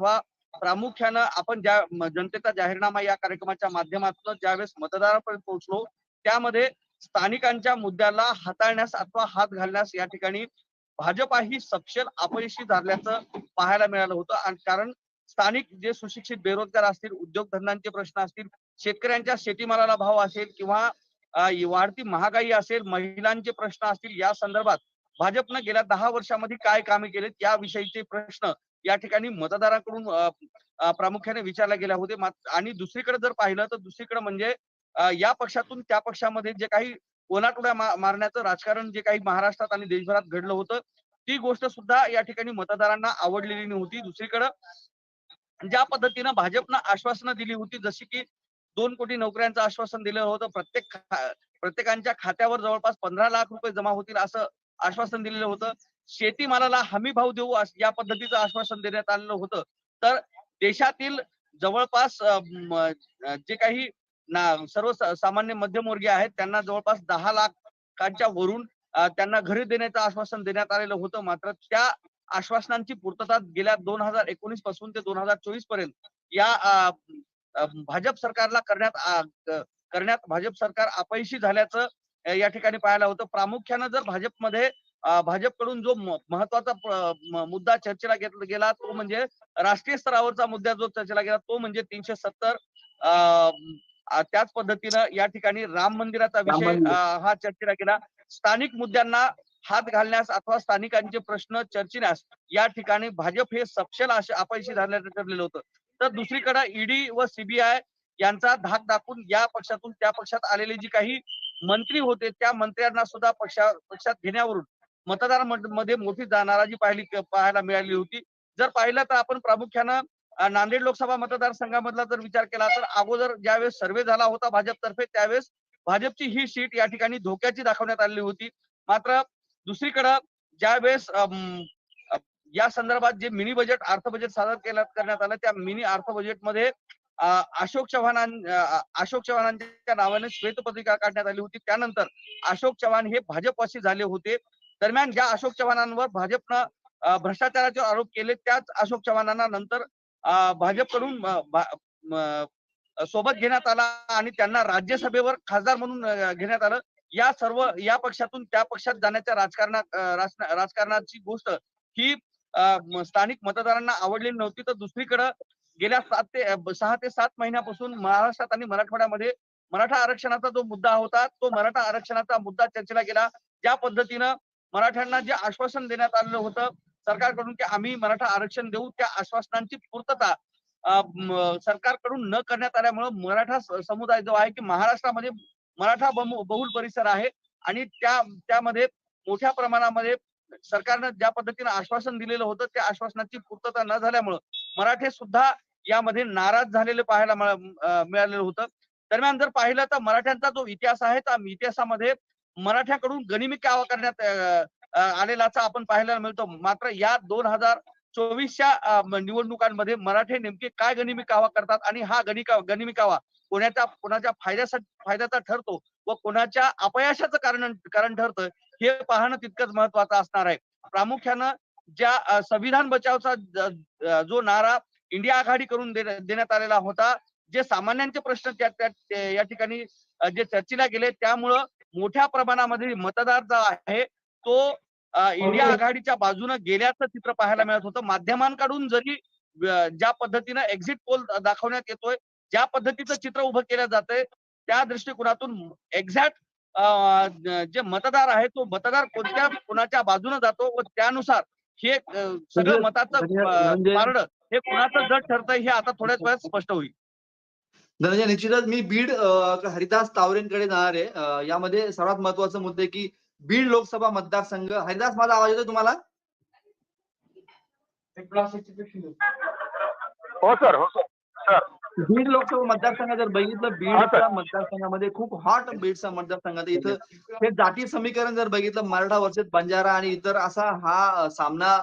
अथवा प्रामुख्यानं आपण ज्या जनतेचा जाहीरनामा या कार्यक्रमाच्या माध्यमातून ज्यावेळेस मतदारापर्यंत पोहोचलो त्यामध्ये स्थानिकांच्या मुद्द्याला हाताळण्यास अथवा हात घालण्यास या ठिकाणी भाजपा ही सपशेल अपयशी झाल्याचं पाहायला मिळालं होतं. आणि कारण स्थानिक जे सुशिक्षित बेरोजगार असतील उद्योगधंद्यांचे प्रश्न असतील शेतकऱ्यांच्या शेतीमालाला भाव असेल किंवा वाढती महागाई असेल महिलांचे प्रश्न असतील या संदर्भात भाजपनं गेल्या दहा वर्षामध्ये काय कामे केलेत याविषयीचे प्रश्न या ठिकाणी मतदारांकडून प्रामुख्याने विचारले गेले होते. आणि दुसरीकडे जर पाहिलं तर दुसरीकडे म्हणजे या पक्षातून त्या पक्षामध्ये जे काही कोणाटोड्या मारण्याचं राजकारण जे काही महाराष्ट्रात आणि देशभरात घडलं होतं ती गोष्ट सुद्धा या ठिकाणी मतदारांना आवडलेली नव्हती. दुसरीकडं ज्या पद्धतीनं भाजपनं आश्वासनं दिली होती जशी की दोन कोटी नोकऱ्यांचं आश्वासन दिलं होतं प्रत्येक प्रत्येकांच्या खात्यावर जवळपास पंधरा लाख रुपये जमा होतील असं आश्वासन दिलेलं होतं. शेतीमालाला हमी भाव देऊ अस- या पद्धतीचं आश्वासन देण्यात आलेलं होतं. तर देशातील जवळपास जे काही ना सर्व सामान्य मध्यमवर्गीय आहेत त्यांना जवळपास दहा लाखांच्या वरून त्यांना घरी देण्याचं आश्वासन देण्यात आलेलं होतं. मात्र त्या आश्वासनांची पूर्तता गेल्या दोन हजार एकोणीसपासून ते दोन हजार चोवीसपर्यंत या भाजप सरकारला करण्यात करण्यात भाजप सरकार अपयशी झाल्याचं या ठिकाणी पाहायला होतं. प्रामुख्यानं जर भाजपमध्ये भाजपकडून जो महत्त्वाचा मुद्दा चर्चेला घेतला गेला तो म्हणजे राष्ट्रीय स्तरावरचा मुद्दा जो चर्चेला गेला तो म्हणजे तीनशे सत्तर त्याच पद्धतीनं या ठिकाणी राम मंदिराचा विषय हा चर्चेला गेला. स्थानिक मुद्द्यांना हात घालण्यास अथवा स्थानिकांचे प्रश्न चर्चिण्यास या ठिकाणी भाजप हे असे अपयशी झाल्याचं ठरलेलं होतं. तर दुसरीकडे ईडी व सीबीआय यांचा धाक दाखवून या पक्षातून त्या पक्षात आलेले जी काही मंत्री होते त्या मंत्र्यांना सुद्धा पक्षा पक्षात घेण्यावरून मतदारांमध्ये मोठी जा- नाराजी पाहिली पाहायला मिळाली होती. जर पाहिलं तर आपण प्रामुख्यानं नांदेड लोकसभा मतदारसंघामधला जर विचार केला तर अगोदर ज्यावेळेस सर्वे झाला होता भाजपतर्फे त्यावेळेस भाजपची ही सीट या ठिकाणी धोक्याची दाखवण्यात आलेली होती. मात्र दुसरीकडं ज्यावेळेस या संदर्भात जे मिनी बजेट अर्थ बजेट सादर केलं करण्यात आलं त्या मिनी अर्थ बजेटमध्ये अशोक चव्हाणां अशोक चव्हाणांच्या नावाने श्वेतपत्रिका काढण्यात आली होती. त्यानंतर अशोक चव्हाण हे भाजपवासी झाले होते. दरम्यान ज्या अशोक चव्हाणांवर भाजपनं भ्रष्टाचाराचे आरोप केले त्याच अशोक चव्हाणांना नंतर भाजपकडून सोबत घेण्यात आला आणि त्यांना राज्यसभेवर खासदार म्हणून घेण्यात आलं. या सर्व या पक्षातून त्या पक्षात जाण्याच्या राजकारणात राजकारणाची गोष्ट ही स्थानिक मतदारांना आवडलेली नव्हती. तर दुसरीकडं गेल्या सात ते सहा ते सात महिन्यापासून महाराष्ट्रात आणि मराठवाड्यामध्ये मराठा आरक्षणाचा जो मुद्दा होता तो मराठा आरक्षणाचा मुद्दा चर्चेला गेला. ज्या पद्धतीनं मराठ्यांना जे आश्वासन देण्यात आलेलं होतं सरकारकडून की आम्ही मराठा आरक्षण देऊ त्या आश्वासनांची पूर्तता सरकारकडून न करण्यात आल्यामुळं मराठा समुदाय जो आहे की महाराष्ट्रामध्ये मराठा बहु- बहुल परिसर आहे आणि त्या त्यामध्ये मोठ्या प्रमाणामध्ये सरकारनं ज्या पद्धतीनं आश्वासन दिलेलं होतं त्या आश्वासनाची पूर्तता न झाल्यामुळं मराठे सुद्धा यामध्ये नाराज झालेले पाहायला मिळालेलं होतं. दरम्यान जर पाहिलं तर मराठ्यांचा जो इतिहास आहे त्या इतिहासामध्ये मराठ्याकडून गनिमी कावा करण्यात आलेलाचा आपण पाहायला मिळतो. मात्र या दोन हजार चोवीसच्या निवडणुकांमध्ये मराठे नेमके काय गनिमी कावा करतात आणि हा गणिका गनिमी कावा कोणाच्या कोणाच्या फायद्यासाठी फायद्याचा ठरतो व कोणाच्या अपयशाचं कारण कारण ठरतं हे पाहणं तितकंच महत्वाचं असणार आहे. प्रामुख्यानं ज्या संविधान बचावचा जो नारा इंडिया आघाडी करून देण्या- देण्यात आलेला होता जे सामान्यांचे प्रश्न त्या त्या- या ठिकाणी जे चर्चेला गेले त्यामुळं मोठ्या प्रमाणामध्ये मतदार जो आहे तो इंडिया आघाडीच्या बाजूने गेल्याचं चित्र पाहायला मिळत होतं. माध्यमांकडून जरी ज्या पद्धतीनं एक्झिट पोल दाखवण्यात येतोय ज्या पद्धतीचं चित्र उभं केलं जातंय त्या दृष्टिकोनातून एक्झॅक्ट जे मतदार आहे तो मतदार कोणत्या कोणाच्या बाजूने जातो व त्यानुसार हे सगळं म्हणजे- मताचं म्हणजे- म्हणजे- पारडं हे कोणाचं जट ठरतंय हे आता थोड्याच वेळात स्पष्ट होईल. धनंजय निश्चितच मी बीड हरिदास तावरेंकडे जाणार आहे. यामध्ये सर्वात महत्त्वाचा मुद्दा की बीड लोकसभा मतदारसंघ. हरिदास माझा आवाज येतो तुम्हाला? हो सर हो सर. सर. बीड लोकसभा मतदारसंघ जर बघितलं बीडच्या सर. मतदारसंघामध्ये खूप हॉट बीडचा मतदारसंघ आहे. इथं हे जाती समीकरण जर बघितलं मराठा वर्सेस बंजारा आणि इतर असा हा सामना